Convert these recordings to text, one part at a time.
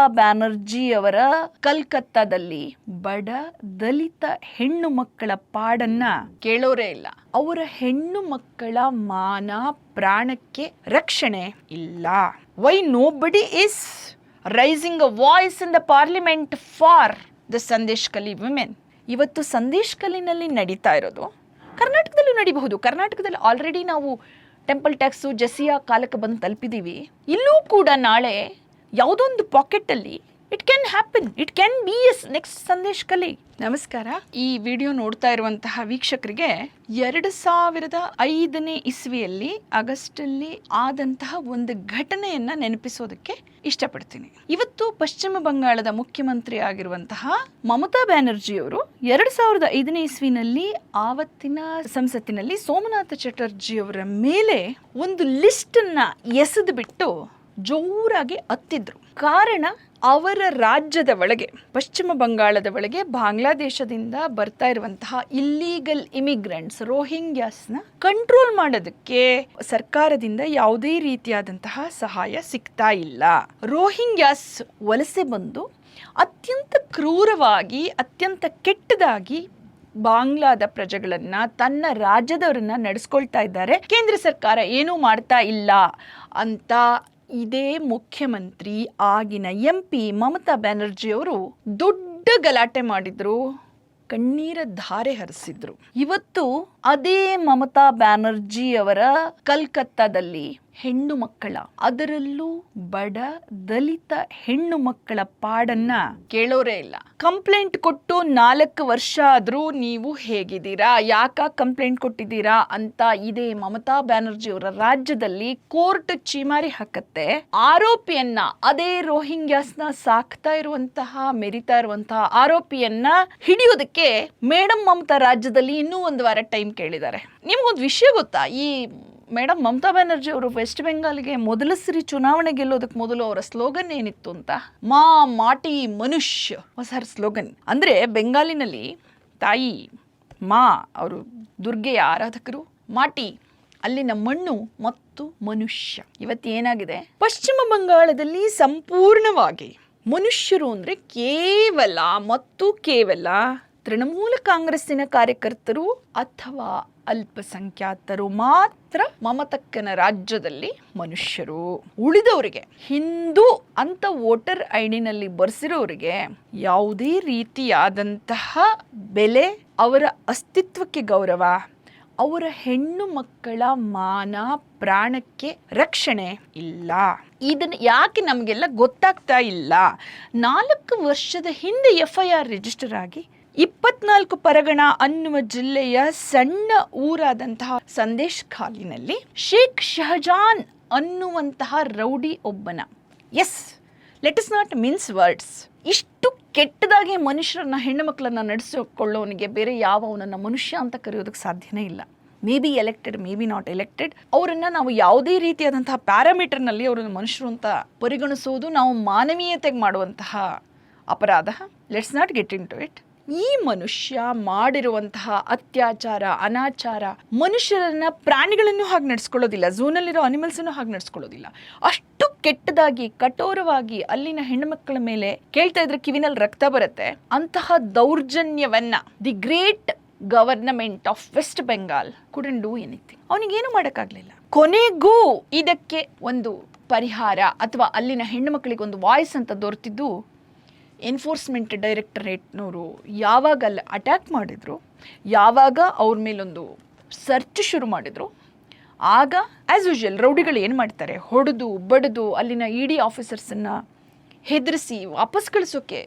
ಮಮತಾ ಬ್ಯಾನರ್ಜಿ ಅವರ ಕಲ್ಕತ್ತಾದಲ್ಲಿ ಬಡ ದಲಿತ ಹೆಣ್ಣು ಮಕ್ಕಳ ಪಾಡನ್ನ ಕೇಳೋರೇ ಇಲ್ಲ. ಅವರ ಹೆಣ್ಣು ಮಕ್ಕಳ ಮಾನ ಪ್ರಾಣಕ್ಕೆ ರಕ್ಷಣೆ ಇಲ್ಲ. Why nobody is raising a voice in the parliament for the Sandeshkhali women ಇವತ್ತು ಸಂದೇಶ್ ಕಲಿನಲ್ಲಿ ನಡೀತಾ ಇರೋದು ಕರ್ನಾಟಕದಲ್ಲೂ ನಡೀಬಹುದು. ಕರ್ನಾಟಕದಲ್ಲಿ ಆಲ್ರೆಡಿ ನಾವು ಟೆಂಪಲ್ ಟ್ಯಾಕ್ಸು ಜಸಿಯಾ ಕಾಲಕ್ಕೆ ಬಂದು ತಲುಪಿದ್ದೀವಿ. ಇಲ್ಲೂ ಕೂಡ ನಾಳೆ ಯಾವುದೊಂದು ಪಾಕೆಟಲ್ಲಿ it can happen it can be as next Sandeshkhali ನಮಸ್ಕಾರ. ಈ ವಿಡಿಯೋ ನೋಡ್ತಾ ಇರುವಂತಹ ವೀಕ್ಷಕರಿಗೆ ಎರಡು ಸಾವಿರದ ಐದನೇ ಇಸ್ವಿಯಲ್ಲಿ, ಆಗಸ್ಟಲ್ಲಿ ಆದಂತಹ ಒಂದು ಘಟನೆಯನ್ನ ನೆನಪಿಸೋದಕ್ಕೆ ಇಷ್ಟಪಡ್ತೀನಿ. ಇವತ್ತು ಪಶ್ಚಿಮ ಬಂಗಾಳದ ಮುಖ್ಯಮಂತ್ರಿ ಆಗಿರುವಂತಹ ಮಮತಾ ಬ್ಯಾನರ್ಜಿಯವರು ಎರಡು ಸಾವಿರದ ಐದನೇ ಇಸ್ವಿನಲ್ಲಿ, ಆವತ್ತಿನ ಸಂಸತ್ತಿನಲ್ಲಿ ಸೋಮನಾಥ ಚಟರ್ಜಿ ಅವರ ಮೇಲೆ ಒಂದು ಲಿಸ್ಟ್ ಅನ್ನ ಎಸೆದು ಬಿಟ್ಟು ಜೋರಾಗಿ ಅತ್ತಿದ್ರು. ಕಾರಣ ಅವರ ರಾಜ್ಯದ ಒಳಗೆ, ಪಶ್ಚಿಮ ಬಂಗಾಳದ ಒಳಗೆ ಬಾಂಗ್ಲಾದೇಶದಿಂದ ಬರ್ತಾ ಇರುವಂತಹ ಇಲ್ಲೀಗಲ್ ಇಮಿಗ್ರೆಂಟ್ಸ್ ರೋಹಿಂಗ್ಯಾಸ್ನ ಕಂಟ್ರೋಲ್ ಮಾಡೋದಕ್ಕೆ ಸರ್ಕಾರದಿಂದ ಯಾವುದೇ ರೀತಿಯಾದಂತಹ ಸಹಾಯ ಸಿಗ್ತಾ ಇಲ್ಲ. ರೋಹಿಂಗ್ಯಾಸ್ ವಲಸೆ ಬಂದು ಅತ್ಯಂತ ಕ್ರೂರವಾಗಿ, ಅತ್ಯಂತ ಕೆಟ್ಟದಾಗಿ ಬಾಂಗ್ಲಾದ ಪ್ರಜೆಗಳನ್ನ, ತನ್ನ ರಾಜ್ಯದವರನ್ನ ನಡೆಸ್ಕೊಳ್ತಾ ಇದ್ದಾರೆ. ಕೇಂದ್ರ ಸರ್ಕಾರ ಏನೂ ಮಾಡ್ತಾ ಇಲ್ಲ ಅಂತ ಇದೇ ಮುಖ್ಯಮಂತ್ರಿ ಆಗಿನ ಎಂ ಪಿ ಮಮತಾ ಬ್ಯಾನರ್ಜಿಯವರು ದೊಡ್ಡ ಗಲಾಟೆ ಮಾಡಿದ್ರು. ಕಣ್ಣೀರ ಧಾರೆ ಹರಿಸಿದ್ರು. ಇವತ್ತು ಅದೇ ಮಮತಾ ಬ್ಯಾನರ್ಜಿ ಅವರ ಕಲ್ಕತ್ತಾದಲ್ಲಿ ಹೆಣ್ಣು ಮಕ್ಕಳ. ಅದರಲ್ಲೂ ಬಡ ದಲಿತ ಹೆಣ್ಣು ಮಕ್ಕಳ ಪಾಡನ್ನ ಕೇಳೋರೇ ಇಲ್ಲ. ಕಂಪ್ಲೇಂಟ್ ಕೊಟ್ಟು ನಾಲ್ಕು ವರ್ಷ ಆದ್ರೂ ನೀವು ಹೇಗಿದ್ದೀರಾ? ಯಾಕ ಕಂಪ್ಲೇಂಟ್ ಕೊಟ್ಟಿದ್ದೀರಾ ಅಂತ ಇದೇ ಮಮತಾ ಬ್ಯಾನರ್ಜಿ ಅವರ ರಾಜ್ಯದಲ್ಲಿ ಕೋರ್ಟ್ ಚೀಮಾರಿ ಹಾಕತ್ತೆ. ಆರೋಪಿಯನ್ನ ಅದೇ ರೋಹಿಂಗ್ಯಾಸ್ನ ಸಾಕ್ತಾ ಇರುವಂತಹ, ಮೆರಿತಾ ಇರುವಂತಹ ಆರೋಪಿಯನ್ನ ಹಿಡಿಯೋದಕ್ಕೆ ಮೇಡಮ್ ಮಮತಾ ರಾಜ್ಯದಲ್ಲಿ ಇನ್ನೂ ಒಂದು ವಾರ ಟೈಮ್ ಕೇಳಿದ್ದಾರೆ. ನಿಮ್ಗೊಂದು ವಿಷಯ ಗೊತ್ತಾ? ಈ ಮೇಡಮ್ ಮಮತಾ ಬ್ಯಾನರ್ಜಿ ಅವರು ವೆಸ್ಟ್ ಬೆಂಗಾಲ್ಗೆ ಮೊದಲ ಸರಿ ಚುನಾವಣೆ ಗೆಲ್ಲೋದಕ್ಕೆ ಮೊದಲು ಅವರ ಸ್ಲೋಗನ್ ಏನಿತ್ತು ಅಂತ? ಮಾ, ಮಾಟಿ, ಮನುಷ್ಯ ಹೊಸ ಸ್ಲೋಗನ್ ಅಂದ್ರೆ ಬೆಂಗಾಲಿನಲ್ಲಿ ತಾಯಿ, ಮಾ, ಅವರು ದುರ್ಗೆಯ ಆರಾಧಕರು, ಮಾಟಿ, ಅಲ್ಲಿನ ಮಣ್ಣು ಮತ್ತು ಮನುಷ್ಯ. ಇವತ್ತು ಏನಾಗಿದೆ? ಪಶ್ಚಿಮ ಬಂಗಾಳದಲ್ಲಿ ಸಂಪೂರ್ಣವಾಗಿ ಮನುಷ್ಯರು ಅಂದ್ರೆ ಕೇವಲ ಮತ್ತು ಕೇವಲ ತೃಣಮೂಲ ಕಾಂಗ್ರೆಸ್ಸಿನ ಕಾರ್ಯಕರ್ತರು ಅಥವಾ ಅಲ್ಪಸಂಖ್ಯಾತರು ಮಾತ್ರ ಮಮತಕ್ಕನ ರಾಜ್ಯದಲ್ಲಿ ಮನುಷ್ಯರು. ಉಳಿದವರಿಗೆ, ಹಿಂದೂ ಅಂತ ವೋಟರ್ ಐಡಿನಲ್ಲಿ ಬರ್ಸಿರೋರಿಗೆ ಯಾವುದೇ ರೀತಿಯಾದಂತಹ ಬೆಲೆ ಅವರ ಅಸ್ತಿತ್ವಕ್ಕೆ ಗೌರವ, ಅವರ ಹೆಣ್ಣು ಮಕ್ಕಳ ಮಾನ ಪ್ರಾಣಕ್ಕೆ ರಕ್ಷಣೆ ಇಲ್ಲ. ಇದನ್ನು ಯಾಕೆ ನಮಗೆಲ್ಲ ಗೊತ್ತಾಗ್ತಾ ಇಲ್ಲ? ನಾಲ್ಕು ವರ್ಷದ ಹಿಂದೆ ಎಫ್ ಐ ಆರ್ ರಿಜಿಸ್ಟರ್ ಆಗಿ ಇಪ್ಪತ್ನಾಲ್ಕು ಪರಗಣ ಅನ್ನುವ ಜಿಲ್ಲೆಯ ಸಣ್ಣ ಊರಾದಂತಹ ಸಂದೇಶ್ ಖಾಲಿನಲ್ಲಿ ಶೇಖ್ ಶಹಜಾನ್ ಅನ್ನುವಂತಹ ರೌಡಿ ಒಬ್ಬನ. Yes let us not mince words ಇಷ್ಟು ಕೆಟ್ಟದಾಗಿ ಮನುಷ್ಯರನ್ನ, ಹೆಣ್ಣು ಮಕ್ಕಳನ್ನ ನಡೆಸಿಕೊಳ್ಳೋನಿಗೆ ಬೇರೆ ಯಾವ ಅವನನ್ನ ಮನುಷ್ಯ ಅಂತ ಕರೆಯೋದಕ್ಕೆ ಸಾಧ್ಯನೇ ಇಲ್ಲ. Maybe elected maybe not elected ಅವರನ್ನು ನಾವು ಯಾವುದೇ ರೀತಿಯಾದಂತಹ ಪ್ಯಾರಾಮೀಟರ್ನಲ್ಲಿ ಅವರನ್ನು ಮನುಷ್ಯರು ಅಂತ ಪರಿಗಣಿಸೋದು ನಾವು ಮಾನವೀಯತೆಗೆ ಮಾಡುವಂತಹ ಅಪರಾಧ. Let's not get into it ಈ ಮನುಷ್ಯ ಮಾಡಿರುವಂತಹ ಅತ್ಯಾಚಾರ, ಅನಾಚಾರ ಮನುಷ್ಯರನ್ನ ಪ್ರಾಣಿಗಳನ್ನು ಹಾಗೆ ನಡ್ಸ್ಕೊಳ್ಳೋದಿಲ್ಲ, ಝೂನಲ್ಲಿರೋ ಅನಿಮಲ್ಸನ್ನು ಹಾಗೆ ನಡೆಸ್ಕೊಳ್ಳೋದಿಲ್ಲ. ಅಷ್ಟು ಕೆಟ್ಟದಾಗಿ, ಕಠೋರವಾಗಿ ಅಲ್ಲಿನ ಹೆಣ್ಣುಮಕ್ಕಳ ಮೇಲೆ ಕೇಳ್ತಾ ಇದ್ರೆ ಕಿವಿನಲ್ಲಿ ರಕ್ತ ಬರುತ್ತೆ. ಅಂತಹ ದೌರ್ಜನ್ಯವನ್ನ the great government of West Bengal couldn't do anything. ಅವನಿಗೇನು ಮಾಡೋಕ್ಕಾಗಲಿಲ್ಲ. ಕೊನೆಗೂ ಇದಕ್ಕೆ ಒಂದು ಪರಿಹಾರ ಅಥವಾ ಅಲ್ಲಿನ ಹೆಣ್ಣು ಮಕ್ಕಳಿಗೆ ಒಂದು ವಾಯ್ಸ್ ಅಂತ ದೊರೆತಿದ್ದು ಎನ್ಫೋರ್ಸ್ಮೆಂಟ್ ಡೈರೆಕ್ಟರೇಟ್ನವರು ಯಾವಾಗ ಅಲ್ಲಿ ಅಟ್ಯಾಕ್ ಮಾಡಿದ್ರು, ಯಾವಾಗ ಅವ್ರ ಮೇಲೊಂದು ಸರ್ಚ್ ಶುರು ಮಾಡಿದ್ರು, ಆಗ ಆ್ಯಸ್ ಯೂಶುವಲ್ ರೌಡಿಗಳು ಏನು ಮಾಡ್ತಾರೆ, ಹೊಡೆದು, ಬಡಿದು ಅಲ್ಲಿನ ಇ ಡಿ ಆಫೀಸರ್ಸನ್ನು ಹೆದರಿಸಿ ವಾಪಸ್ ಕಳಿಸೋಕ್ಕೆ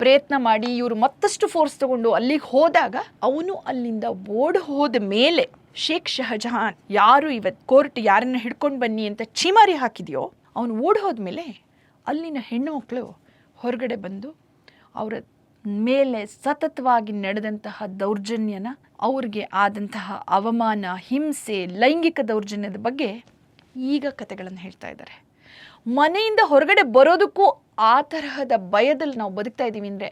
ಪ್ರಯತ್ನ ಮಾಡಿ, ಇವರು ಮತ್ತಷ್ಟು ಫೋರ್ಸ್ ತಗೊಂಡು ಅಲ್ಲಿಗೆ ಹೋದಾಗ ಅವನು ಅಲ್ಲಿಂದ ಓಡ್ ಹೋದ ಮೇಲೆ ಶೇಖ್ ಶಹಜಹಾನ್ ಯಾರು ಇವತ್ತು ಕೋರ್ಟ್ ಯಾರನ್ನ ಹಿಡ್ಕೊಂಡು ಬನ್ನಿ ಅಂತ ಚೀಮಾರಿ ಹಾಕಿದೆಯೋ, ಅವನು ಓಡ್ ಹೋದ್ಮೇಲೆ ಅಲ್ಲಿನ ಹೆಣ್ಣು ಮಕ್ಕಳು ಹೊರಗಡೆ ಬಂದು ಅವರ ಮೇಲೆ ಸತತವಾಗಿ ನಡೆದಂತಹ ದೌರ್ಜನ್ಯನ, ಅವ್ರಿಗೆ ಆದಂತಹ ಅವಮಾನ, ಹಿಂಸೆ, ಲೈಂಗಿಕ ದೌರ್ಜನ್ಯದ ಬಗ್ಗೆ ಈಗ ಕತೆಗಳನ್ನು ಹೇಳ್ತಾ ಇದ್ದಾರೆ. ಮನೆಯಿಂದ ಹೊರಗಡೆ ಬರೋದಕ್ಕೂ ಆ ತರಹದ ಭಯದಲ್ಲಿ ನಾವು ಬದುಕ್ತಾ ಇದ್ದೀವಿ ಅಂದರೆ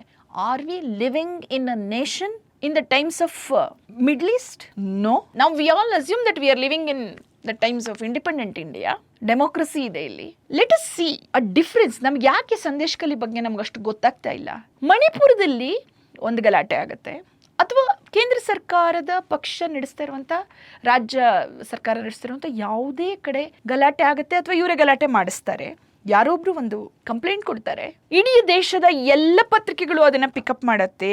are we living in a nation in the times of Middle East no ನಾವು we all assume that we are living in the times of independent India democracy ಇದೆ ಇಲ್ಲಿ. Let us see a difference ನಮ್ಗೆ ಯಾಕೆ ಸಂದೇಶ್ ಕಲಿ ಬಗ್ಗೆ ನಮ್ಗೆ ಅಷ್ಟು ಗೊತ್ತಾಗ್ತಾ ಇಲ್ಲ. ಮಣಿಪುರದಲ್ಲಿ ಒಂದು ಗಲಾಟೆ ಆಗುತ್ತೆ. ಅಥವಾ ಕೇಂದ್ರ ಸರ್ಕಾರದ ಪಕ್ಷ ನಡೆಸ್ತಾ ಇರುವಂಥ ರಾಜ್ಯ ಸರ್ಕಾರ ನಡೆಸ್ತಿರುವಂಥ ಯಾವುದೇ ಕಡೆ ಗಲಾಟೆ ಆಗುತ್ತೆ ಅಥವಾ ಇವರೇ ಗಲಾಟೆ ಮಾಡಿಸ್ತಾರೆ. ಯಾರೊಬ್ರು ಒಂದು ಕಂಪ್ಲೇಂಟ್ ಕೊಡ್ತಾರೆ, ಇಡೀ ದೇಶದ ಎಲ್ಲ ಪತ್ರಿಕೆಗಳು ಅದನ್ನ ಪಿಕಪ್ ಮಾಡತ್ತೆ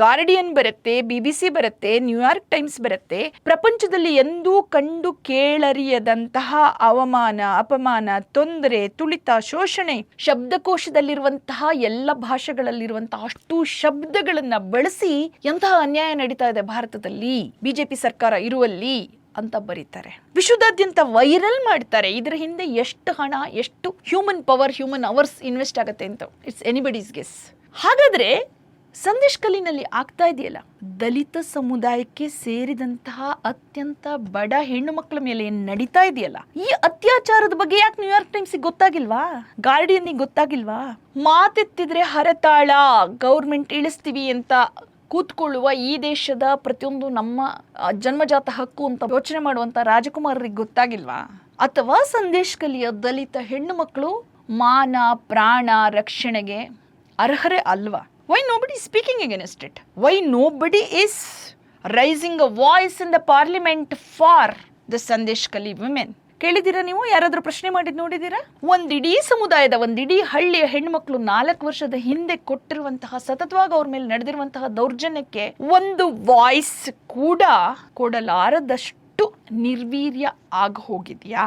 ಗಾರ್ಡಿಯನ್ ಬರುತ್ತೆ ಬಿ ಬಿ ಸಿ ಬರುತ್ತೆ ನ್ಯೂಯಾರ್ಕ್ ಟೈಮ್ಸ್ ಬರುತ್ತೆ, ಪ್ರಪಂಚದಲ್ಲಿ ಎಂದೂ ಕಂಡು ಕೇಳರಿಯದಂತಹ ಅವಮಾನ, ಅಪಮಾನ, ತೊಂದರೆ, ತುಳಿತ, ಶೋಷಣೆ, ಶಬ್ದಕೋಶದಲ್ಲಿರುವಂತಹ ಎಲ್ಲ ಭಾಷೆಗಳಲ್ಲಿರುವಂತಹ ಅಷ್ಟು ಶಬ್ದಗಳನ್ನ ಬಳಸಿ ಎಂತಹ ಅನ್ಯಾಯ ನಡೀತಾ ಇದೆ ಭಾರತದಲ್ಲಿ. ಬಿಜೆಪಿ ಸರ್ಕಾರ ಇರುವಲ್ಲಿ ಅಂತ ಬರೀತಾರೆ. ವಿಶ್ವದಾದ್ಯಂತ ವೈರಲ್ ಮಾಡ್ತಾರೆ. ಇದರ ಹಿಂದೆ ಎಷ್ಟು ಹಣ, ಎಷ್ಟು human power human hours invest ಆಗುತ್ತೆ ಅಂತ. ಇಟ್ಸ್ ಎನಿಬಡೀಸ್ ಗೆಸ್ ಹಾಗಾದ್ರೆ ಸಂದೇಶ್ ಕಲಿನಲ್ಲಿ ಆಗ್ತಾ ಇದೆಯಲ್ಲ, ದಲಿತ ಸಮುದಾಯಕ್ಕೆ ಸೇರಿದಂತಹ ಅತ್ಯಂತ ಬಡ ಹೆಣ್ಣು ಮಕ್ಕಳ ಮೇಲೆ ಏನು ನಡೀತಾ ಇದೆಯಲ್ಲ? ಈ ಅತ್ಯಾಚಾರದ ಬಗ್ಗೆ ಯಾಕೆ ನ್ಯೂಯಾರ್ಕ್ ಟೈಮ್ಸ್ ಗೊತ್ತಾಗಿಲ್ವಾ? ಗಾರ್ಡಿಯನ್ನಿಗೆ ಗೊತ್ತಾಗಿಲ್ವಾ? ಮಾತೆತ್ತಿದ್ರೆ ಹರತಾಳ ಗೌರ್ಮೆಂಟ್ ಇಳಿಸ್ತೀವಿ ಅಂತ ಕೂತ್ಕೊಳ್ಳುವ ಈ ದೇಶದ ಪ್ರತಿಯೊಂದು ನಮ್ಮ ಜನ್ಮಜಾತ ಹಕ್ಕು ಅಂತ ಯೋಚನೆ ಮಾಡುವಂತ ರಾಜಕುಮಾರರಿಗೆ ಗೊತ್ತಾಗಿಲ್ವಾ? ಅಥವಾ ಸಂದೇಶ್ ಕಲಿಯ ದಲಿತ ಹೆಣ್ಣು ಮಕ್ಕಳು ಮಾನ, ಪ್ರಾಣ ರಕ್ಷಣೆಗೆ ಅರ್ಹರೇ ಅಲ್ವಾ? Why nobody speaking against it why nobody is raising a voice in the parliament for the Sandeshkhali women ಕೇಳಿದ್ದೀರಾ ನೀವು? ಯಾರಾದರೂ ಪ್ರಶ್ನೆ ಮಾಡಿದ್ ನೋಡಿದ್ದೀರಾ? ಒಂದಿಡೀ ಸಮುದಾಯದ, ಒಂದಿಡೀ ಹಳ್ಳಿಯ ಹೆಣ್ಮಕ್ಳು ನಾಲ್ಕು ವರ್ಷದ ಹಿಂದೆ ಕೊಟ್ಟಿರುವಂತಹ, ಸತತವಾಗಿ ಅವ್ರ ಮೇಲೆ ನಡೆದಿರುವಂತಹ ದೌರ್ಜನ್ಯಕ್ಕೆ ಒಂದು ವಾಯ್ಸ್ ಕೂಡ ಕೊಡಲಾರದಷ್ಟು ನಿರ್ವೀರ್ಯ ಆಗ ಹೋಗಿದೆಯಾ?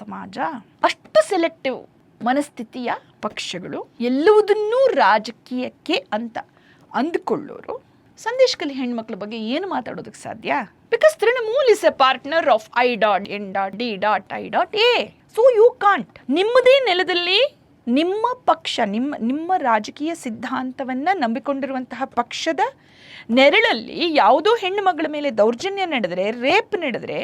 ಸಮಾಜ? ಅಷ್ಟು ಸೆಲೆಕ್ಟಿವ್ ಮನಸ್ಥಿತಿಯ ಪಕ್ಷಗಳು ಎಲ್ಲವುದನ್ನೂ ರಾಜಕೀಯಕ್ಕೆ ಅಂತ ಅಂದುಕೊಳ್ಳೋರು ಸಂದೇಶ್ ಕಲಿ ಹೆಣ್ಮಕ್ಳ ಬಗ್ಗೆ ಏನು ಮಾತಾಡೋದಕ್ಕೆ ಸಾಧ್ಯ? Because Trinamool is a partner of I dot N dot D dot I dot A so you can't ನಿಮ್ಮದೇ ನೆಲದಲ್ಲಿ ನಿಮ್ಮ ಪಕ್ಷ, ನಿಮ್ಮ ನಿಮ್ಮ ರಾಜಕೀಯ ಸಿದ್ಧಾಂತವನ್ನ ನಂಬಿಕೊಂಡಿರುವಂತಹ ಪಕ್ಷದ ನೆರಳಲ್ಲಿ ಯಾವುದೋ ಹೆಣ್ಣು ಮಗಳ ಮೇಲೆ ದೌರ್ಜನ್ಯ ನಡೆದರೆ ರೇಪ್ ನಡೆದರೆ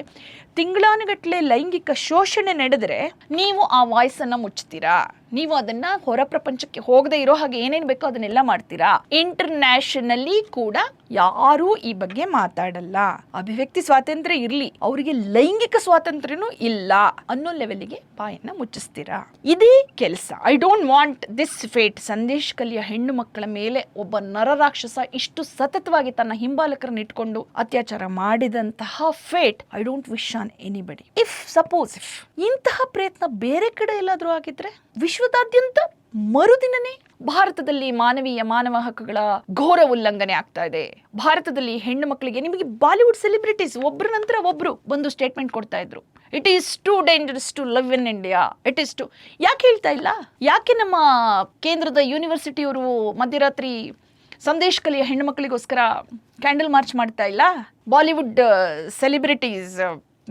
ತಿಂಗಳಾನುಗಟ್ಟಲೆ ಲೈಂಗಿಕ ಶೋಷಣೆ ನಡೆದರೆ ನೀವು ಆ ವಾಯ್ಸನ್ನು ಮುಚ್ತೀರಾ ನೀವು ಅದನ್ನ ಹೊರ ಪ್ರಪಂಚಕ್ಕೆ ಹೋಗದೆ ಇರೋ ಹಾಗೆ ಏನೇನು ಬೇಕೋ ಅದನ್ನೆಲ್ಲ ಮಾಡ್ತೀರಾ? ಇಂಟರ್ನ್ಯಾಷನಲಿ ಕೂಡ ಯಾರೂ ಈ ಬಗ್ಗೆ ಮಾತಾಡಲ್ಲ. ಅಭಿವ್ಯಕ್ತಿ ಸ್ವಾತಂತ್ರ್ಯ ಇರ್ಲಿ, ಅವರಿಗೆ ಲೈಂಗಿಕ ಸ್ವಾತಂತ್ರ್ಯನೂ ಇಲ್ಲ ಅನ್ನೋ ಲೆವೆಲ್ಗೆ ಬಾಯನ್ನ ಮುಚ್ಚಿಸ್ತೀರಾ? ಇದೇ ಕೆಲಸ. I don't want this fate Sandesh ಕಲಿಯ ಹೆಣ್ಣು ಮಕ್ಕಳ ಮೇಲೆ ಒಬ್ಬ ನರರಾಕ್ಷಸ ಇಷ್ಟು ಸತತವಾಗಿ ತನ್ನ ಹಿಂಬಾಲಕರನ್ನ ಇಟ್ಕೊಂಡು ಅತ್ಯಾಚಾರ ಮಾಡಿದಂತಹ fate I don't wish on anybody if suppose if ಇಂತಹ ಪ್ರಯತ್ನ ಬೇರೆ ಕಡೆ ಎಲ್ಲಾದರೂ ಆಗಿದ್ರೆ ವಿಶ್ವದಾದ್ಯಂತ ಮರುದಿನನೇ ಭಾರತದಲ್ಲಿ ಮಾನವೀಯ ಮಾನವ ಹಕ್ಕುಗಳ ಘೋರ ಉಲ್ಲಂಘನೆ ಆಗ್ತಾ ಇದೆ. ಭಾರತದಲ್ಲಿ ಹೆಣ್ಣು ಮಕ್ಕಳಿಗೆ ನಿಮಗೆ ಬಾಲಿವುಡ್ ಸೆಲೆಬ್ರಿಟೀಸ್ ಒಬ್ಬರ ನಂತರ ಒಬ್ರು ಒಂದು ಸ್ಟೇಟ್ಮೆಂಟ್ ಕೊಡ್ತಾ ಇದ್ರು. It is too dangerous to love in India it is too ಯಾಕೆ ಹೇಳ್ತಾ ಇಲ್ಲ? ಯಾಕೆ ನಮ್ಮ ಕೇಂದ್ರದ ಯೂನಿವರ್ಸಿಟಿಯವರು ಮಧ್ಯರಾತ್ರಿ ಸಂದೇಶ ಕಲಿಯ ಹೆಣ್ಣು ಮಕ್ಕಳಿಗೋಸ್ಕರ ಕ್ಯಾಂಡಲ್ ಮಾರ್ಚ್ ಮಾಡ್ತಾ ಇಲ್ಲ? Bollywood celebrities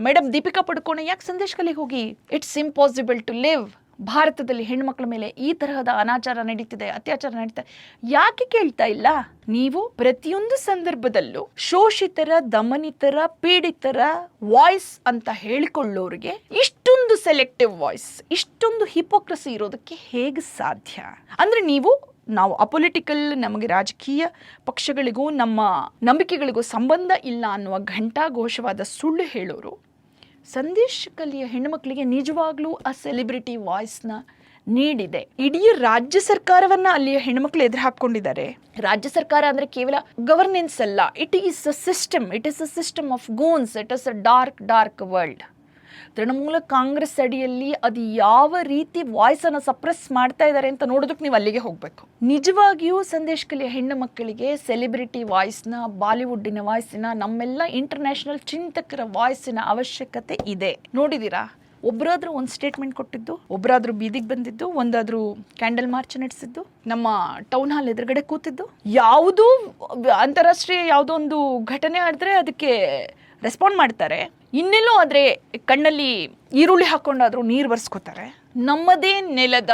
madam Deepika Padukone ಯಾಕೆ ಸಂದೇಶ್ ಹೋಗಿ? ಇಟ್ಸ್ ಇಂಪಾಸಿಬಲ್ ಟು ಲಿವ್ ಭಾರತದಲ್ಲಿ ಹೆಣ್ಮಕ್ಳ ಮೇಲೆ ಈ ತರಹದ ಅನಾಚಾರ ನಡೀತಿದೆ, ಅತ್ಯಾಚಾರ ನಡೀತಿದೆ. ಯಾಕೆ ಕೇಳ್ತಾ ಇಲ್ಲ? ನೀವು ಪ್ರತಿಯೊಂದು ಸಂದರ್ಭದಲ್ಲೂ ಶೋಷಿತರ, ದಮನಿತರ, ಪೀಡಿತರ ವಾಯ್ಸ್ ಅಂತ ಹೇಳಿಕೊಳ್ಳೋರಿಗೆ ಇಷ್ಟೊಂದು ಸೆಲೆಕ್ಟಿವ್ ವಾಯ್ಸ್ ಇಷ್ಟೊಂದು ಹಿಪೋಕ್ರಸಿ ಇರೋದಕ್ಕೆ ಹೇಗೆ ಸಾಧ್ಯ? ಅಂದ್ರೆ ನೀವು, ನಾವು ಅಪೊಲಿಟಿಕಲ್ ನಮಗೆ ರಾಜಕೀಯ ಪಕ್ಷಗಳಿಗೂ ನಮ್ಮ ನಂಬಿಕೆಗಳಿಗೂ ಸಂಬಂಧ ಇಲ್ಲ ಅನ್ನುವ ಘಂಟಾಘೋಷವಾದ ಸುಳ್ಳು ಹೇಳೋರು ಸಂದೇಶ್ ಕಲಿಯ ಹೆಣ್ಣುಮಕ್ಕಳಿಗೆ ನಿಜವಾಗ್ಲೂ ಆ ಸೆಲೆಬ್ರಿಟಿ ವಾಯ್ಸ್ನ ನೀಡಿದೆ. ಇಡೀ ರಾಜ್ಯ ಸರ್ಕಾರವನ್ನ ಅಲ್ಲಿಯ ಹೆಣ್ಮಕ್ಳು ಎದುರು ಹಾಕೊಂಡಿದ್ದಾರೆ ರಾಜ್ಯ ಸರ್ಕಾರ ಅಂದ್ರೆ ಕೇವಲ ಗವರ್ನೆನ್ಸ್ ಅಲ್ಲ. It is a system it is a system of goons it is a dark dark world Trinamool Congress ಅಡಿಯಲ್ಲಿ ಅದು ಯಾವ ರೀತಿ ವಾಯ್ಸನ್ನು ಸಪ್ರೆಸ್ ಮಾಡ್ತಾ ಇದ್ದಾರೆ ಅಂತ ನೋಡೋದಕ್ಕೆ ನೀವು ಅಲ್ಲಿಗೆ ಹೋಗಬೇಕು. ನಿಜವಾಗಿಯೂ ಸಂದೇಶ್ ಕಲಿಯ ಹೆಣ್ಣು ಮಕ್ಕಳಿಗೆ ಸೆಲೆಬ್ರಿಟಿ ವಾಯ್ಸ್ನ ಬಾಲಿವುಡ್ಡಿನ ವಾಯ್ಸಿನ ನಮ್ಮೆಲ್ಲ ಇಂಟರ್ನ್ಯಾಷನಲ್ ಚಿಂತಕರ ವಾಯ್ಸಿನ ಅವಶ್ಯಕತೆ ಇದೆ. ನೋಡಿದ್ದೀರಾ ಒಬ್ಬರಾದ್ರೂ ಒಂದು ಸ್ಟೇಟ್ಮೆಂಟ್ ಕೊಟ್ಟಿದ್ದು ಒಬ್ಬರಾದ್ರೂ ಬೀದಿಗೆ ಬಂದಿದ್ದು, ಒಂದಾದ್ರೂ ಕ್ಯಾಂಡಲ್ ಮಾರ್ಚ್ ನಡೆಸಿದ್ದು, ನಮ್ಮ ಟೌನ್ ಹಾಲ್ ಎದುರುಗಡೆ ಕೂತಿದ್ದು. ಯಾವುದೂ ಅಂತಾರಾಷ್ಟ್ರೀಯ ಯಾವುದೋ ಒಂದು ಘಟನೆ ಆದರೆ ಅದಕ್ಕೆ ರೆಸ್ಪಾಂಡ್ ಮಾಡ್ತಾರೆ. ಇನ್ನೆಲ್ಲೋ ಆದರೆ ಕಣ್ಣಲ್ಲಿ ಈರುಳ್ಳಿ ಹಾಕ್ಕೊಂಡಾದರೂ ನೀರು ಬರ್ಸ್ಕೊತಾರೆ. ನಮ್ಮದೇ ನೆಲದ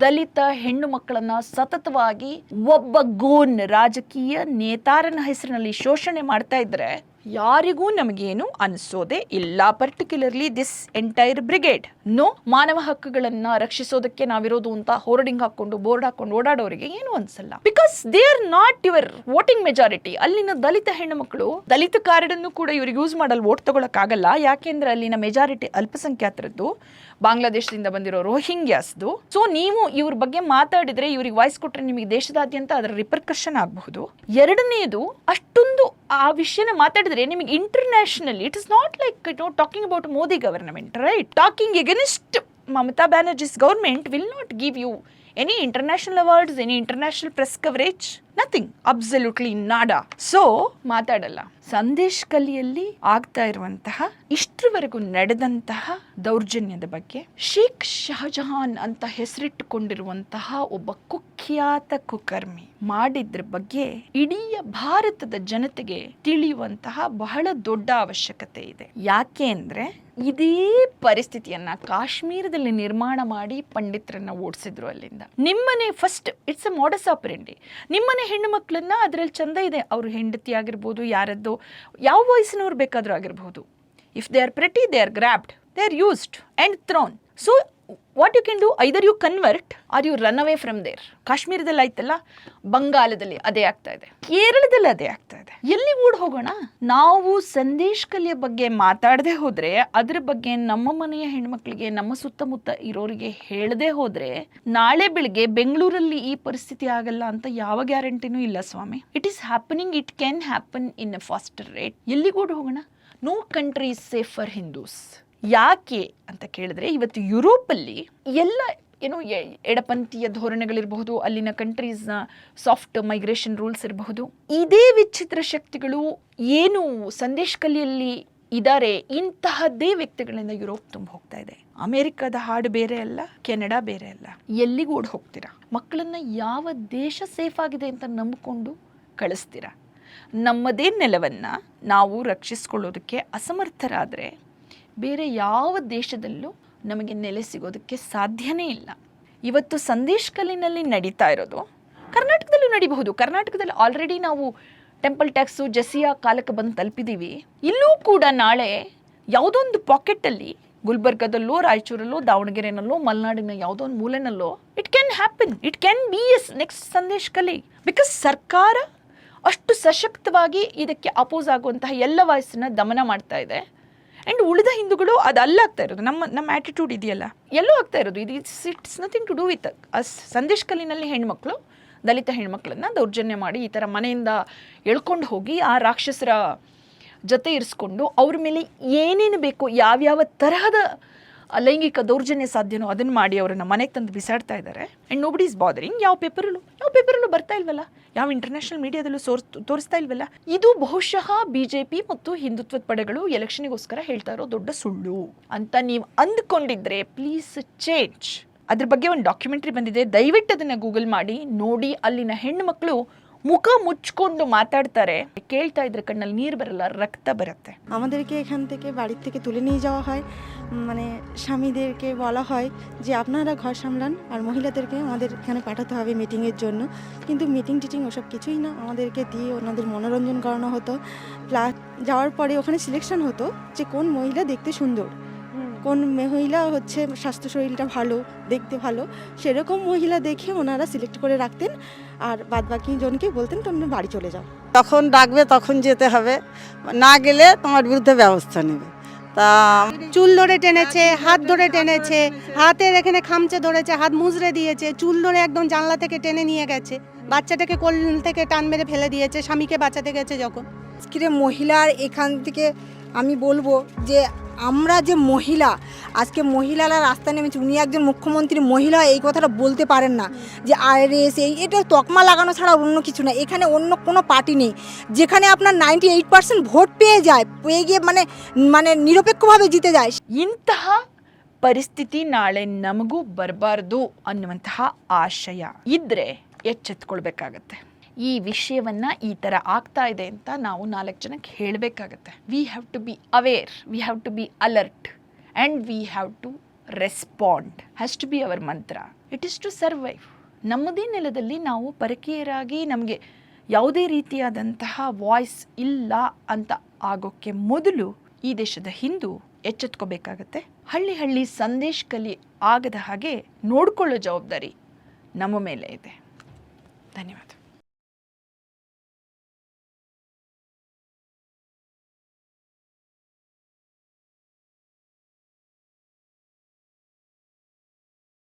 ದಲಿತ ಹೆಣ್ಣು ಮಕ್ಕಳನ್ನ ಸತತವಾಗಿ ಒಬ್ಬ ಗೋನ್ ರಾಜಕೀಯ ನೇತಾರನ ಹೆಸರಿನಲ್ಲಿ ಶೋಷಣೆ ಮಾಡ್ತಾ ಇದ್ರೆ ಯಾರಿಗೂ ನಮಗೇನು ಅನಿಸೋದೇ ಇಲ್ಲ. Particularly this entire brigade no ಮಾನವ ಹಕ್ಕುಗಳನ್ನ ರಕ್ಷಿಸೋದಕ್ಕೆ ನಾವಿರೋದು ಅಂತ ಹೋರ್ಡಿಂಗ್ ಹಾಕೊಂಡು ಬೋರ್ಡ್ ಹಾಕೊಂಡು ಓಡಾಡೋರಿಗೆ ಏನು ಅನ್ಸಲ್ಲ. Because they are not your voting majority ಅಲ್ಲಿನ ದಲಿತ ಹೆಣ್ಣು ಮಕ್ಕಳು, ದಲಿತ ಕಾರ್ಡ್ ಅನ್ನು ಕೂಡ ಇವ್ರಿಗೆ ಯೂಸ್ ಮಾಡಲು ವೋಟ್ ತಗೊಳಕ್ಕಾಗಲ್ಲ. ಯಾಕೆಂದ್ರೆ ಅಲ್ಲಿನ ಮೆಜಾರಿಟಿ ಅಲ್ಪಸಂಖ್ಯಾತರದ್ದು. ಬಾಂಗ್ಲಾದೇಶದಿಂದ ಬಂದಿರೋ ರೋಹಿಂಗ್ಯಾಸ್ದು. ಸೊ ನೀವು ಇವ್ರ ಬಗ್ಗೆ ಮಾತಾಡಿದ್ರೆ ಇವ್ರಿಗೆ ವಾಯ್ಸ್ ಕೊಟ್ರೆ ನಿಮಗೆ ದೇಶದಾದ್ಯಂತ ಅದರ ರಿಪರ್ಕಷನ್ ಆಗಬಹುದು. ಎರಡನೆಯದು ಅಷ್ಟೊಂದು ಆ ವಿಷಯನ ಮಾತಾಡಿದ್ರೆ ನಿಮಗೆ international it is not like no talking about Modi government right talking against Mamata Banerjee's government will not give you any international awards any international press coverage nothing absolutely nada so ಮಾತಾಡಲ್ಲ. ಸಂದೇಶ್ ಕಲಿಯಲ್ಲಿ ಆಗ್ತಾ ಇರುವಂತಹ, ಇಷ್ಟರವರೆಗೂ ನಡೆದಂತಹ ದೌರ್ಜನ್ಯದ ಬಗ್ಗೆ ಶೇಖ್ ಶಹಜಹಾನ್ ಅಂತ ಹೆಸರಿಟ್ಟುಕೊಂಡಿರುವಂತಹ ಒಬ್ಬ ಕುಖ್ಯಾತ ಕುಕರ್ಮಿ ಮಾಡಿದ್ರ ಬಗ್ಗೆ ಇಡೀ ಭಾರತದ ಜನತೆಗೆ ತಿಳಿಯುವಂತಹ ಬಹಳ ದೊಡ್ಡ ಅವಶ್ಯಕತೆ ಇದೆ. ಯಾಕೆ ಅಂದ್ರೆ ಇದೇ ಪರಿಸ್ಥಿತಿಯನ್ನ ಕಾಶ್ಮೀರದಲ್ಲಿ ನಿರ್ಮಾಣ ಮಾಡಿ ಪಂಡಿತರನ್ನ ಓಡಿಸಿದ್ರು ಅಲ್ಲಿಂದ. ನಿಮ್ಮನೆ first it's a modus operandi ನಿಮ್ಮನೆ ಹೆಣ್ಣು ಮಕ್ಕಳನ್ನ ಅದರಲ್ಲಿ ಚಂದ ಇದೆ. ಅವ್ರ ಹೆಂಡತಿ ಆಗಿರ್ಬೋದು, ಯಾರದ್ದು, ಯಾವ ವಯಸ್ಸಿನವ್ರು ಬೇಕಾದರೂ ಆಗಿರ್ಬೋದು. If they are pretty they are grabbed they are used and thrown. So what you can do either you convert or you run away from there ಕಾಶ್ಮೀರದಲ್ಲಿ ಆಯ್ತಲ್ಲ ಬಂಗಾಲದಲ್ಲಿ ಅದೇ ಆಗ್ತಾ ಇದೆ ಕೇರಳದಲ್ಲಿ ಅದೇ ಆಗ್ತಾ ಇದೆ ಎಲ್ಲಿ ಓಡ್ ಹೋಗೋಣ ನಾವು ಸಂದೇಶ್ ಕಲಿಯ ಬಗ್ಗೆ ಮಾತಾಡದೆ ಹೋದ್ರೆ ಅದ್ರ ಬಗ್ಗೆ ನಮ್ಮ ಮನೆಯ ಹೆಣ್ಮಕ್ಳಿಗೆ ನಮ್ಮ ಸುತ್ತಮುತ್ತ ಇರೋರಿಗೆ ಹೇಳದೆ ಹೋದ್ರೆ ನಾಳೆ ಬೆಳಿಗ್ಗೆ ಬೆಂಗಳೂರಲ್ಲಿ ಈ ಪರಿಸ್ಥಿತಿ ಆಗಲ್ಲ ಅಂತ ಯಾವ ಗ್ಯಾರಂಟಿನೂ ಇಲ್ಲ ಸ್ವಾಮಿ it is happening it can happen in a faster rate ಎಲ್ಲಿಗೆ ಓಡ್ ಹೋಗೋಣ no country safe for Hindus ಯಾಕೆ ಅಂತ ಕೇಳಿದ್ರೆ ಇವತ್ತು ಯುರೋಪಲ್ಲಿ ಎಲ್ಲ ಏನು ಎಡಪಂಥೀಯ ಧೋರಣೆಗಳಿರಬಹುದು, ಅಲ್ಲಿನ ಕಂಟ್ರೀಸ್ನ ಸಾಫ್ಟ್ ಮೈಗ್ರೇಷನ್ ರೂಲ್ಸ್ ಇರಬಹುದು. ಇದೇ ವಿಚಿತ್ರ ಶಕ್ತಿಗಳು ಏನು ಸಂದೇಶ ಕಲಿಯಲ್ಲಿ ಇದ್ದಾರೆ ಇಂತಹದ್ದೇ ವ್ಯಕ್ತಿಗಳಿಂದ ಯುರೋಪ್ ತುಂಬ ಹೋಗ್ತಾ ಇದೆ. ಅಮೆರಿಕದ ಹಾಡು ಬೇರೆ ಅಲ್ಲ, ಕೆನಡಾ ಬೇರೆ ಅಲ್ಲ. ಎಲ್ಲಿಗೂ ಓಡ್ ಹೋಗ್ತೀರಾ? ಮಕ್ಕಳನ್ನ ಯಾವ ದೇಶ ಸೇಫ್ ಆಗಿದೆ ಅಂತ ನಂಬಿಕೊಂಡು ಕಳಿಸ್ತೀರಾ? ನಮ್ಮದೇ ನೆಲವನ್ನು ನಾವು ರಕ್ಷಿಸ್ಕೊಳ್ಳೋದಕ್ಕೆ ಅಸಮರ್ಥರಾದರೆ ಬೇರೆ ಯಾವ ದೇಶದಲ್ಲೂ ನಮಗೆ ನೆಲೆ ಸಿಗೋದಕ್ಕೆ ಸಾಧ್ಯನೇ ಇಲ್ಲ. ಇವತ್ತು ಸಂದೇಶ್ ಕಲ್ಲಿನಲ್ಲಿ ನಡೀತಾ ಇರೋದು ಕರ್ನಾಟಕದಲ್ಲೂ ನಡಿಬಹುದು. ಕರ್ನಾಟಕದಲ್ಲಿ ಆಲ್ರೆಡಿ ನಾವು ಟೆಂಪಲ್ ಟ್ಯಾಕ್ಸು ಜಸಿಯಾ ಕಾಲಕ್ಕೆ ಬಂದು ತಲುಪಿದ್ದೀವಿ. ಇಲ್ಲೂ ಕೂಡ ನಾಳೆ ಯಾವುದೊಂದು ಪಾಕೆಟಲ್ಲಿ ಗುಲ್ಬರ್ಗದಲ್ಲೋ, ರಾಯಚೂರಲ್ಲೋ, ದಾವಣಗೆರೆನಲ್ಲೋ, ಮಲೆನಾಡಿನ ಯಾವುದೋ ಒಂದು ಮೂಲೆನಲ್ಲೋ it can happen it can be as next Sandeshkhali because ಸರ್ಕಾರ ಅಷ್ಟು ಸಶಕ್ತವಾಗಿ ಇದಕ್ಕೆ ಅಪೋಸ್ ಆಗುವಂತಹ ಎಲ್ಲ ವಾಯ್ಸನ್ನ ದಮನ ಮಾಡ್ತಾ ಇದೆ. ಆ್ಯಂಡ್ ಉಳಿದ ಹಿಂದೂಗಳು ಅದು ಅಲ್ಲಾಗ್ತಾ ಇರೋದು. ನಮ್ಮ ನಮ್ಮ ಆ್ಯಟಿಟ್ಯೂಡ್ ಇದೆಯಲ್ಲ? ಎಲ್ಲೂ ಆಗ್ತಾ ಇರೋದು. ಇದು it's it's nothing to do with us Sandesh ಕಲ್ಲಿನಲ್ಲಿ ಹೆಣ್ಮಕ್ಳು, ದಲಿತ ಹೆಣ್ಮಕ್ಳನ್ನು ದೌರ್ಜನ್ಯ ಮಾಡಿ ಈ ಥರ ಮನೆಯಿಂದ ಎಳ್ಕೊಂಡು ಹೋಗಿ ಆ ರಾಕ್ಷಸರ ಜೊತೆ ಇರಿಸ್ಕೊಂಡು ಅವ್ರ ಮೇಲೆ ಏನೇನು ಬೇಕು ಯಾವ್ಯಾವ ತರಹದ ಲೈಂಗಿಕ ದೌರ್ಜನ್ಯ ಸಾಧ್ಯನೋ ಅದನ್ನ ಮಾಡಿ ಅವರನ್ನು ಮನೆಗೆ ತಂದು ಬಿಸಾಡ್ತಾ ಇದ್ದಾರೆ ಅಂಡ್ ನೋಬಡಿ ಇಸ್ ಬಾದರಿಂಗ್ ಯಾವ ಪೇಪರಲ್ಲೂ ಯಾವ ಪೇಪರಲ್ಲೂ ಬರ್ತಾ ಇಲ್ವಲ್ಲ? ಯಾವ ಇಂಟರ್ನ್ಯಾಷನಲ್ ಮೀಡಿಯಾದಲ್ಲೂ ಸೋರ್ ತೋರಿಸ್ತಾ ಇಲ್ವಲ್ಲ? ಇದು ಬಹುಶಃ ಬಿ ಜೆ ಪಿ ಮತ್ತು ಹಿಂದುತ್ವದ ಪಡೆಗಳು ಎಲೆಕ್ಷನ್ಗೋಸ್ಕರ ಹೇಳ್ತಾ ಇರೋ ದೊಡ್ಡ ಸುಳ್ಳು ಅಂತ ನೀವು ಅಂದ್ಕೊಂಡಿದ್ರೆ ಪ್ಲೀಸ್ ಚೇಂಜ್ ಅದ್ರ ಬಗ್ಗೆ ಒಂದು ಡಾಕ್ಯುಮೆಂಟ್ರಿ ಬಂದಿದೆ. ದಯವಿಟ್ಟು ಅದನ್ನ ಗೂಗಲ್ ಮಾಡಿ. ನೋಡಿ, ಅಲ್ಲಿನ ಹೆಣ್ಣು ಮಕ್ಕಳು ಮುಖ ಮುಚ್ಕೊಂಡು ಮಾತಾಡ್ತಾರೆ. ಕೇಳ್ತಾ ಇದ್ರೆ ಕಣ್ಣಲ್ಲಿ ನೀರು ಬರಲ್ಲ, ರಕ್ತ ಬರುತ್ತೆ. আমাদেরকে এখান থেকে বাড়ির থেকে তুলে নিয়ে যাওয়া হয়। মানে স্বামীদেরকে বলা হয় যে, আপনারা ঘর সামলান আর মহিলাদেরকে আমাদের এখানে পাঠাতে হবে মিটিংয়ের জন্য। কিন্তু মিটিং টিটিং ওসব কিছুই না। আমাদেরকে দিয়ে ওনাদের মনোরঞ্জন করানো হতো। প্লাস যাওয়ার পরে ওখানে সিলেকশন হতো যে, কোন মহিলা দেখতে সুন্দর। কোন মহিলা হচ্ছে স্বাস্থ্য শরীরটা ভালো দেখতে ভালো সেরকম মহিলা দেখে ওনারা সিলেক্ট করে রাখতেন। আর বাদ বাকি জনকে বলতেন তোমরা বাড়ি চলে যাও। তখন ডাকবে তখন যেতে হবে। না গেলে তোমার বিরুদ্ধে ব্যবস্থা নেবে। তা চুল ধরে টেনেছে হাত ধরে টেনেছে হাতের এখানে খামচে ধরেছে হাত মুজড়ে দিয়েছে চুল ধরে একদম জানলা থেকে টেনে নিয়ে গেছে। বাচ্চাটাকে কোল থেকে টান মেরে ফেলে দিয়েছে স্বামীকে বাঁচাতে গেছে যখন। আজকের মহিলার এখান থেকে আমি বলব যে আমরা যে মহিলা, আজকে মহিলারা রাস্তায় নেমেছে, উনি একজন মুখ্যমন্ত্রী, মহিলা এই কথাটা বলতে পারেন না যে আরএস এই, এটা তকমা লাগানো ছাড়া অন্য কিছু না, এখানে অন্য কোনো পার্টি নেই। যেখানে আপনার নাইনটি এইট পার্সেন্ট ভোট পেয়ে যায়, পেয়ে গিয়ে মানে মানে নিরপেক্ষভাবে জিতে যায়। ಇಂತಹ ಪರಿಸ್ಥಿತಿ ನಾಳೆ ನಮಗೂ ಬರಬಾರ್ದು অন্যমন্ত আশয় ইদ্রে ಎಚ್ಚೆತ್ಕೊಳ್ಬೇಕಾಗತ್ತೆ. ಈ ವಿಷಯವನ್ನ ಈ ಥರ ಆಗ್ತಾ ಇದೆ ಅಂತ ನಾವು ನಾಲ್ಕು ಜನಕ್ಕೆ ಹೇಳಬೇಕಾಗತ್ತೆ. We have to be aware we have to be alert and we have to respond has to be our mantra it is to survive ನಮ್ಮದೇ ನೆಲದಲ್ಲಿ ನಾವು ಪರಕೀಯರಾಗಿ ನಮಗೆ ಯಾವುದೇ ರೀತಿಯಾದಂತಹ ವಾಯ್ಸ್ ಇಲ್ಲ ಅಂತ ಆಗೋಕ್ಕೆ ಮೊದಲು ಈ ದೇಶದ ಹಿಂದೂ ಎಚ್ಚೆತ್ಕೋಬೇಕಾಗತ್ತೆ. ಹಳ್ಳಿ ಹಳ್ಳಿ ಸಂದೇಶ ಕಲಿ ಆಗದ ಹಾಗೆ ನೋಡ್ಕೊಳ್ಳೋ ಜವಾಬ್ದಾರಿ ನಮ್ಮ ಮೇಲೆ ಇದೆ. ಧನ್ಯವಾದ.